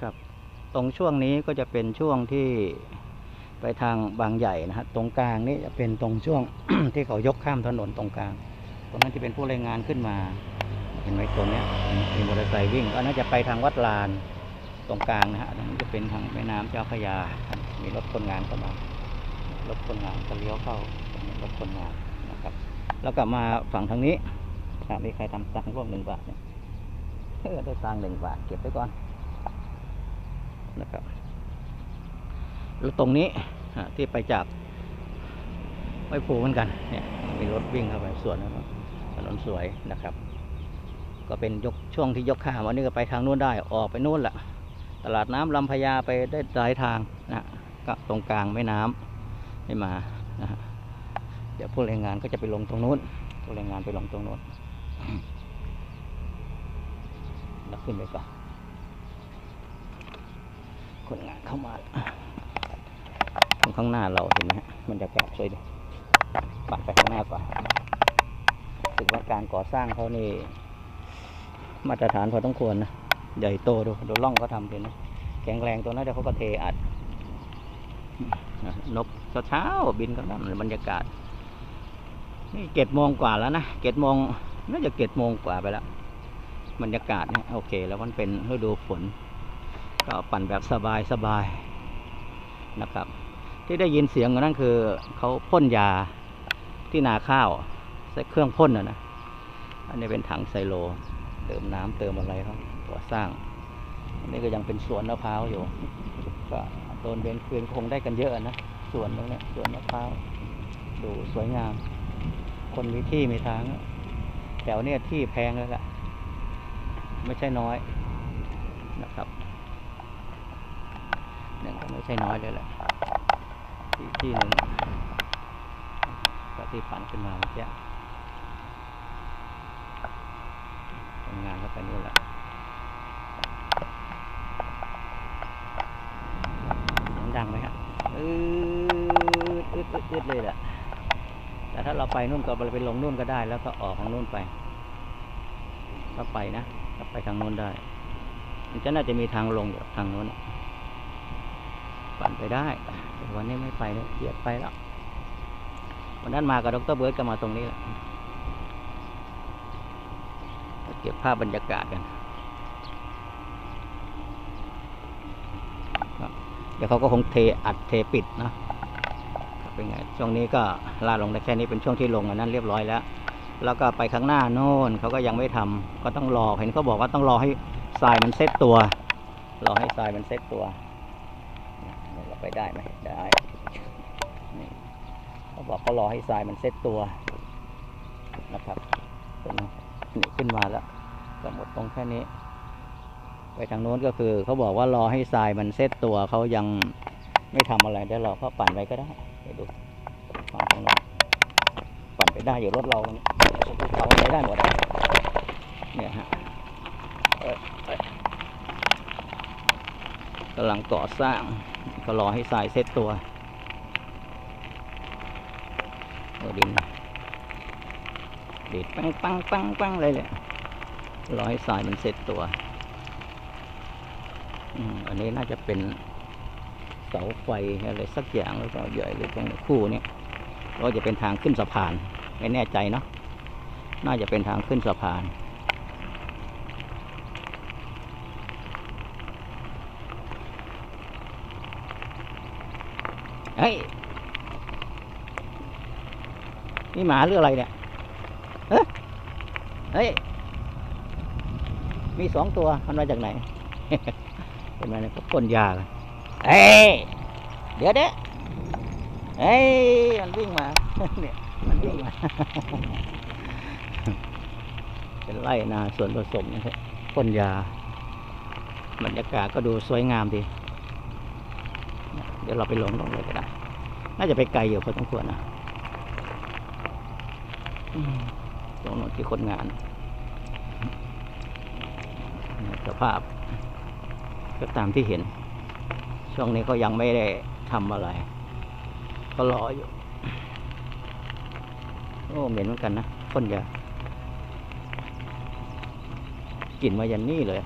ครับ ตรงช่วงนี้ก็จะเป็นช่วงที่ไปทางบางใหญ่นะฮะตรงกลางนี่จะเป็นตรงช่วงที่เขายกข้ามถนนตรงกลาง ตรงนั้นจะเป็นผู้รายงานขึ้นมา เห็นไหมตรงเนี้ยมีมอเตอร์ไซค์วิ่งก็น่าจะไปทางวัดลานตรงกลางนะฮะตรงนี้จะเป็นทางแม่น้ำเจ้าพระยา มีรถคนงานเข้ามารถคนงานก็เลี้ยวเข้าตรถคนงานนะครับ แล้วกลับมาฝั่งทางนี้มีใครทำตังร่วมหนึ่งบาทเนี่ยเออได้ตังหนึ่งบาทเก็บไว้ก่อน นะครับ แล้วตรงนี้ที่ไปจากไม่ผูเหมือนกันเนี่ยมีรถวิ่งเข้าไปสวนนะครับถนนสวยนะครับ ก็เป็นยกช่วงที่ยกข้ามวันนี้ก็ไปทางนู้นได้ออกไปนู้นแหละตลาดน้ำลำพญาไปได้หลายทางนะก็ตรงกลางแม่น้ำให้มานะเดี๋ยวผู้แรงงานก็จะไปลงตรงนู้นผู้แรงงานไปลงตรงนู้นแล้วขึ้นไปก่อน คนงานเข้ามาตรงข้างหน้าเราเห็นไหมฮะบรรยากาศสวยดีปั่ไปข้างหน้าก่อนรู้สึกว่าการก่อสร้างเขานี่ มาตรฐานพอต้องควรนะ ใหญ่โตดู ดูร่องเขาทำดีนะ แข็งแรงตัวนั้นเดี๋ยวเขาก็เทอัด นกเช้าบินกันนั่นบรรยากาศ นี่เจ็ดโมงกว่าแล้วนะเจ็ดโมงน่าจะเจ็ดโมงกว่าไปแล้ว บรรยากาศเนี่ยโอเค แล้วมันเป็นฤดูฝน ก็ปั่นแบบสบายสบายนะครับ ที่ได้ยินเสียงนั่นคือเขาพ่นยาที่นาข้าวใส่เครื่องพ่นนะนะอันนี้เป็นถังไซโล เติมน้ำเติมอะไรเขาก่อสร้างอันนี้ก็ยังเป็นสวนมะพร้าวอยู่ ก็โดนเบนคืนคงได้กันเยอะนะสวนตรงนี้สวนมะพร้าวดูสวยงาม คนมีที่มีทางแถวเนี้ยที่แพงแล้วล่ะ ไม่ใช่น้อยนะครับ ช่น้อยเลยแหละที่ที่หนึ่งก็ที่ปั่นขึ้นมาเมื่อกี้ทำงานเข้าไปนู่นแหละดังไหมครับอืดอึดอึดเลยแหละแต่ถ้าเราไปนู่นก็ไปลงนู่นก็ได้ แล้วก็ออกทางนู่นไป ก็ไปนะก็ไปทางนู้นได้ มันจะน่าจะมีทางลงอยู่ทางนู้น ปั่นไปได้ แต่วันนี้ไม่ไปเลยเกียดไปแล้ววันนั้นมากับดรเบิร์ดก็มาตรงนี้แหละเก็บภาพบรรยากาศกันเดี๋ยวเขาก็คงเทอัดเทปิดนะเป็นไงช่วงนี้ก็ลาลงได้แค่นี้เป็นช่วงที่ลงอันนั้นเรียบร้อยแล้ว แล้วก็ไปข้างหน้าโน่นเขาก็ยังไม่ทำก็ต้องรอเห็นเขาบอกว่าต้องรอให้ทรายมันเซ็ตตัว รอให้ทรายมันเซ็ตตัว ไปได้ไหมได้นี่เขาบอกเขารอให้ทรายมันเซ็ตตัวนะครับนี่ขึ้นมาแล้วก็หมดตรงแค่นี้ ไปทางโน้นก็คือเขาบอกว่ารอให้ทรายมันเซตตัวเขายังไม่ทำอะไรเดี๋ยวเราก็ปั่นไปก็ได้ไปดูฝั่งตรงโน้นปั่นไปได้อยู่รถเราเนี่ยเขาไปได้หมดอะเนี่ยฮะเอ้ยเอ้ย กำลังก่อสร้าง ก็รอให้ทรายเซตตัวโอ้ดินดีดปังปังปังปังเลยเลยรอให้ทรายมันเสร็จตัวอืมอันนี้น่าจะเป็นเสาไฟอะไรสักอย่างแล้วก็ใหญ่หรือตรงคู่เนี้ก็จะเป็นทางขึ้นสะพาน ไม่แน่ใจเนาะน่าจะเป็นทางขึ้นสะพาน เฮ้ย นี่หมาหรืออะไรเนี่ยเฮ้ยเฮ้ย มีสองตัวมันมาจากไหน เป็นไงเนี่ยเขาพ่นยากันเฮ้ย เดี๋ยวเด้เฮ้ย มันวิ่งมา เนี่ย มันวิ่งมา เป็นไร่นาส่วนผสมนะครับพ่นยา บรรยากาศก็ดูสวยงามดี เดี๋ยวเราไปลงลงเลยก็ได้ น่าจะไปไกลอยู่พอสมควรนะอืมตรงโน้นที่คนงาน สภาพ ก็ตามที่เห็น ช่วงนี้ก็ยังไม่ได้ทำอะไร ก็รออยู่ โอ้เหม็นเหมือนกันนะพ่นยากลิ่นมายันนี่เลย